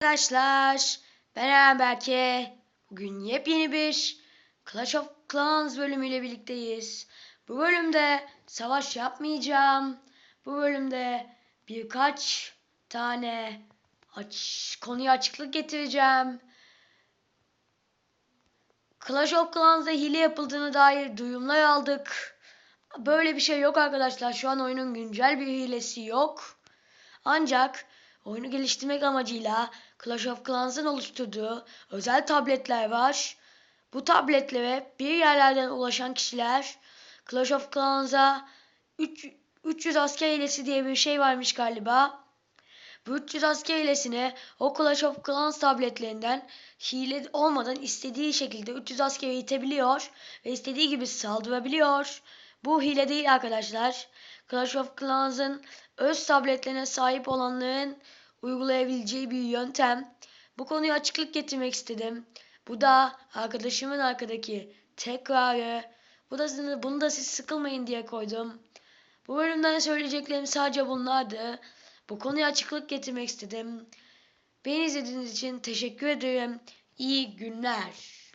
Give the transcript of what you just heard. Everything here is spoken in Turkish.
Arkadaşlar ben Berke. Bugün yepyeni bir Clash of Clans bölümüyle birlikteyiz. Bu bölümde savaş yapmayacağım. Bu bölümde birkaç tane aç, konuya açıklık getireceğim. Clash of Clans'da hile yapıldığını dair duyumlar aldık. Böyle bir şey yok arkadaşlar. Şu an oyunun güncel bir hilesi yok. Ancak oyunu geliştirmek amacıyla Clash of Clans'ın oluşturduğu özel tabletler var. Bu tabletlere bir yerlerden ulaşan kişiler Clash of Clans'a 300 asker hilesi diye bir şey varmış galiba. Bu 300 asker hilesini o Clash of Clans tabletlerinden hile olmadan istediği şekilde 300 askeri itebiliyor ve istediği gibi saldırabiliyor. Bu hile değil arkadaşlar. Clash of Clans'ın öz tabletlerine sahip olanların uygulayabileceği bir yöntem. Bu konuya açıklık getirmek istedim. Bu da arkadaşımın arkadaki tekrarı. Bu da bunu da siz sıkılmayın diye koydum. Bu bölümden söyleyeceklerim sadece bunlardı. Bu konuya açıklık getirmek istedim. Beni izlediğiniz için teşekkür ederim. İyi günler.